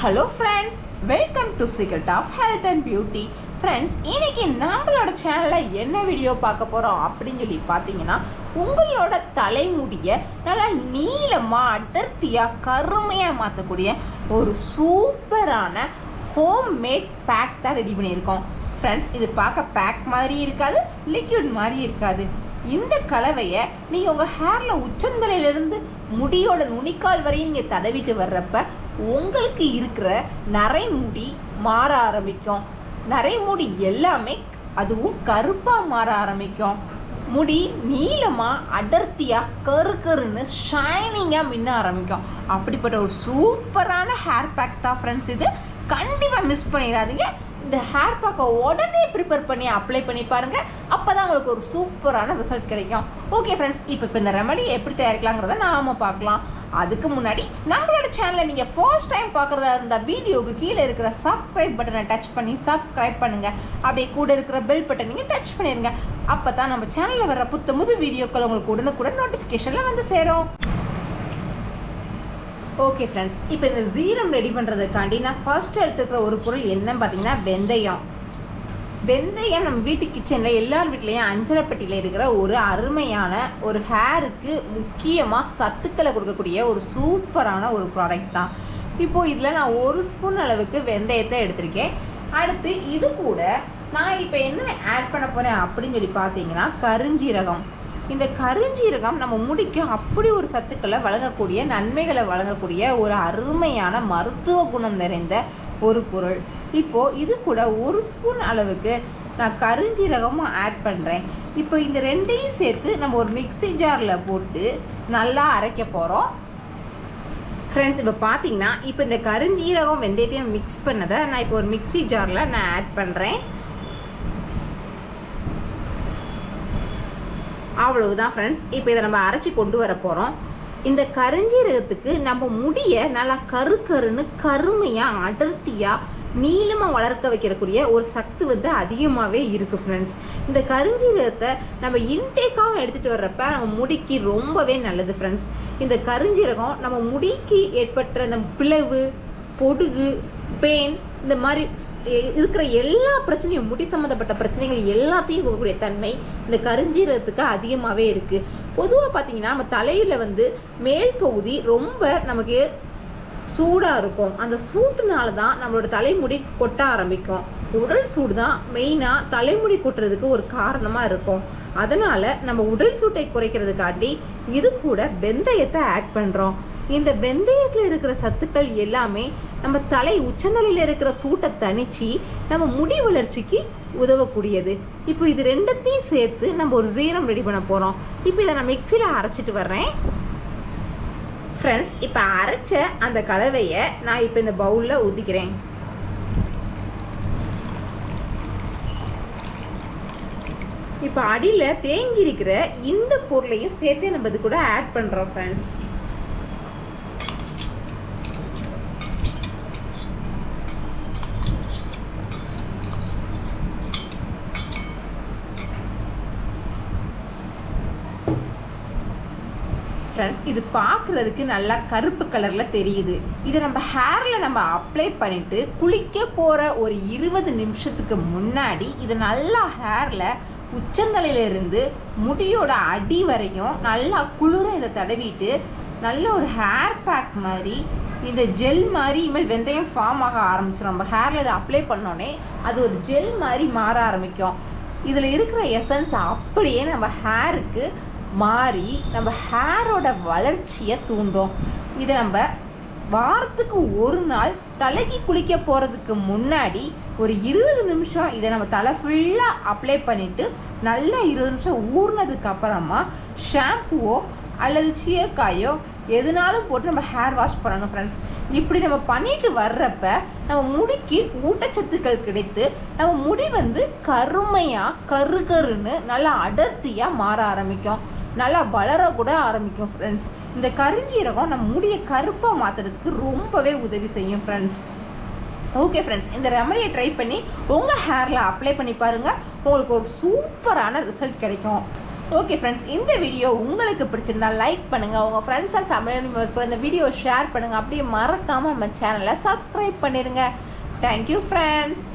Hello friends welcome to secret of health and beauty friends இன்னைக்கு நம்மளோட சேனலில் என்ன வீடியோ பார்க்க போகிறோம் அப்படின்னு சொல்லி பார்த்தீங்கன்னா உங்களோட தலைமுடியை நல்லா நீளமாக அடர்த்தியாக கருமையாக மாற்றக்கூடிய ஒரு சூப்பரான ஹோம் மேட் பேக் தான் ரெடி பண்ணியிருக்கோம். ஃப்ரெண்ட்ஸ் இது பார்க்க பேக் மாதிரி இருக்காது லிக்யூட் மாதிரி இருக்காது. இந்த கலவையை நீங்கள் உங்கள் ஹேரில் உச்சந்தலையிலேருந்து முடியோட நுனிக்கால் வரையும் நீங்கள் தடவிட்டு வர்றப்ப உங்களுக்கு இருக்கிற நரைமுடி மாற ஆரம்பிக்கும். நரைமுடி எல்லாமே அதுவும் கருப்பாக மாற ஆரம்பிக்கும். முடி நீளமாக அடர்த்தியாக கரு கருன்னு ஷைனிங்காக மின்ன ஆரம்பிக்கும். அப்படிப்பட்ட ஒரு சூப்பரான ஹேர் பேக் தான் ஃப்ரெண்ட்ஸ் இது. கண்டிப்பாக மிஸ் பண்ணிடாதீங்க. இந்த ஹேர் பேக்கை உடனே ப்ரிப்பேர் பண்ணி அப்ளை பண்ணி பாருங்கள் அப்போ தான் உங்களுக்கு ஒரு சூப்பரான ரிசல்ட் கிடைக்கும். ஓகே ஃப்ரெண்ட்ஸ் இப்போ இப்போ இந்த ரெமடி எப்படி தயாரிக்கலாங்கிறத நாம் பார்க்கலாம். அதுக்கு முன்னாடி நம்மளோட சேனலை நீங்கள் ஃபர்ஸ்ட் டைம் பார்க்குறதா இருந்தால் வீடியோவுக்கு கீழே இருக்கிற சப்ஸ்கிரைப் பட்டனை டச் பண்ணி சப்ஸ்கிரைப் பண்ணுங்கள் அப்படியே கூட இருக்கிற பெல் பட்டனையும் டச் பண்ணிடுங்க அப்போ தான் நம்ம சேனலில் வர புத்த புது வீடியோக்கள் உங்களுக்கு உடனுக்குடன் நோட்டிஃபிகேஷனில் வந்து சேரும். ஓகே ஃப்ரெண்ட்ஸ் இப்போ இந்த ஜீரம் ரெடி பண்ணுறதுக்காண்டி நான் ஃபர்ஸ்ட் எடுத்துக்கிற ஒரு பொருள் என்னன்னு பார்த்தீங்கன்னா வெந்தயம். வெந்தயம் நம்ம வீட்டு கிச்சனில் எல்லார் வீட்லேயும் அஞ்சரைப்பட்டியில் இருக்கிற ஒரு அருமையான ஒரு ஹேருக்கு முக்கியமாக சத்துக்களை கொடுக்கக்கூடிய ஒரு சூப்பரான ஒரு ப்ராடக்ட் தான். இப்போது இதில் நான் ஒரு ஸ்பூன் அளவுக்கு வெந்தயத்தை எடுத்திருக்கேன். அடுத்து இது கூட நான் இப்போ என்ன ஆட் பண்ண போகிறேன் அப்படின்னு சொல்லி பார்த்தீங்கன்னா கருஞ்சீரகம். இந்த கருஞ்சீரகம் நம்ம முடிக்கு அப்படி ஒரு சத்துக்களை வழங்கக்கூடிய நன்மைகளை வழங்கக்கூடிய ஒரு அருமையான மருத்துவ குணம் நிறைந்த ஒரு பொருள். இப்போது இது கூட ஒரு ஸ்பூன் அளவுக்கு நான் கருஞ்சீரகமும் ஆட் பண்ணுறேன் இப்போ இந்த ரெண்டையும் சேர்த்து நம்ம ஒரு மிக்ஸி ஜாரில் போட்டு நல்லா அரைக்க போகிறோம் ஃப்ரெண்ட்ஸ் இப்போ பார்த்தீங்கன்னா இப்போ இந்த கருஞ்சீரகம் வெந்தயத்தையும் மிக்ஸ் பண்ணதை நான் இப்போ ஒரு மிக்ஸி ஜாரில் நான் ஆட் பண்ணுறேன் அவ்வளவுதான் ஃப்ரெண்ட்ஸ் இப்போ இதை நம்ம அரைச்சி கொண்டு வர போகிறோம் இந்த கருஞ்சீரகத்துக்கு நம்ம முடியை நல்லா கரு கருன்னு கருமையாக அடர்த்தியாக நீளமாக வளர்க்க வைக்கிறக்கூடிய ஒரு சத்து வந்து அதிகமாகவே இருக்குது ஃப்ரெண்ட்ஸ் இந்த கருஞ்சீரகத்தை நம்ம இன்டேக்காகவும் எடுத்துகிட்டு வர்றப்ப நம்ம முடிக்கு ரொம்பவே நல்லது ஃப்ரெண்ட்ஸ் இந்த கருஞ்சீரகம் நம்ம முடிக்கு ஏற்பட்ட இந்த பிளவு பொடுகு பெயின் இந்த மாதிரி இருக்கிற எல்லா பிரச்சனையும் முடி சம்மந்தப்பட்ட பிரச்சனைகள் எல்லாத்தையும் போகக்கூடிய தன்மை இந்த கருஞ்சீரகத்துக்கு அதிகமாகவே இருக்குது பொதுவாக பார்த்தீங்கன்னா நம்ம தலையில் வந்து மேல் பகுதி ரொம்ப நமக்கு சூடாக இருக்கும். அந்த சூட்டுனால தான் நம்மளோட தலைமுடி கொட்ட ஆரம்பிக்கும். உடல் சூடு தான் மெயினாக தலைமுடி கொட்டுறதுக்கு ஒரு காரணமாக இருக்கும். அதனால் நம்ம உடல் சூட்டை குறைக்கிறதுக்காண்டி இது கூட வெந்தயத்தை ஆட் பண்ணுறோம் இந்த வெந்தயத்தில் இருக்கிற சத்துக்கள் எல்லாமே நம்ம தலை உச்சந்தலையில் இருக்கிற சூட்டை தணிச்சு நம்ம முடி வளர்ச்சிக்கு உதவக்கூடியது. இப்போ இது ரெண்டத்தையும் சேர்த்து நம்ம ஒரு ஜீரம் ரெடி பண்ண போகிறோம் இப்போ இதை நான் மிக்சியில் அரைச்சிட்டு வர்றேன். ஃப்ரெண்ட்ஸ் இப்போ அரைச்ச அந்த கலவையை நான் இப்போ இந்த பவுலில் ஊற்றிக்கிறேன் இப்போ அடியில் தேங்கி இருக்கிற இந்த பொருளையும் சேர்த்தே நம்ம இது கூட ஆட் பண்ணுறோம் ஃப்ரெண்ட்ஸ் ஃப்ரெண்ட்ஸ் இது பார்க்குறதுக்கு நல்லா கருப்பு கலரில் தெரியுது. இதை நம்ம ஹேரில் நம்ம அப்ளை பண்ணிவிட்டு குளிக்க போகிற ஒரு இருபது நிமிஷத்துக்கு முன்னாடி இது நல்லா ஹேரில் உச்சந்தலையிலிருந்து முடியோட அடி வரையும் நல்லா குளிர இதை தடவிட்டு நல்ல ஒரு ஹேர் பேக் மாதிரி இந்த ஜெல் மாதிரி இனிமேல் வெந்தயம் ஃபார்ம் ஆக ஆரம்பிச்சிடும் நம்ம ஹேரில் இதை அப்ளை பண்ணோன்னே அது ஒரு ஜெல் மாதிரி மாற ஆரம்பிக்கும். இதில் இருக்கிற எசன்ஸ் அப்படியே நம்ம ஹேருக்கு மாறி நம்ம ஹேரோட வளர்ச்சியை தூண்டும். இதை நம்ம வாரத்துக்கு ஒரு நாள் தலைக்கு குளிக்க போகிறதுக்கு முன்னாடி ஒரு இருபது நிமிஷம் இதை நம்ம தலை ஃபுல்லாக அப்ளை பண்ணிவிட்டு நல்லா இருபது நிமிஷம் ஊறினதுக்கு அப்புறமா ஷாம்புவோ அல்லது சீயக்காயோ எதுனாலும் போட்டு நம்ம ஹேர் வாஷ் பண்ணணும் ஃப்ரெண்ட்ஸ் இப்படி நம்ம பண்ணிட்டு வர்றப்ப நம்ம முடிக்கு ஊட்டச்சத்துக்கள் கிடைத்து நம்ம முடி வந்து கருமையாக கரு கருன்னு நல்லா அடர்த்தியாக மாற ஆரம்பிக்கும். நல்லா வளர கூட ஆரம்பிக்கும் ஃப்ரெண்ட்ஸ் இந்த கருஞ்சீரகம் நம்ம முடியை கருப்பாக மாற்றுறதுக்கு ரொம்பவே உதவி செய்யும் ஃப்ரெண்ட்ஸ் ஓகே ஃப்ரெண்ட்ஸ் இந்த ரெமடியை ட்ரை பண்ணி உங்கள் ஹேரில் அப்ளை பண்ணி பாருங்கள் உங்களுக்கு ஒரு சூப்பரான ரிசல்ட் கிடைக்கும். ஓகே ஃப்ரெண்ட்ஸ் இந்த வீடியோ உங்களுக்கு பிடிச்சிருந்தா லைக் பண்ணுங்கள் உங்கள் ஃப்ரெண்ட்ஸ் அண்ட் ஃபேமிலி மெம்பர்ஸ் கூட இந்த வீடியோ ஷேர் பண்ணுங்கள் அப்படியே மறக்காமல் நம்ம சேனலை சப்ஸ்கிரைப் பண்ணிடுங்க தேங்க்யூ ஃப்ரெண்ட்ஸ்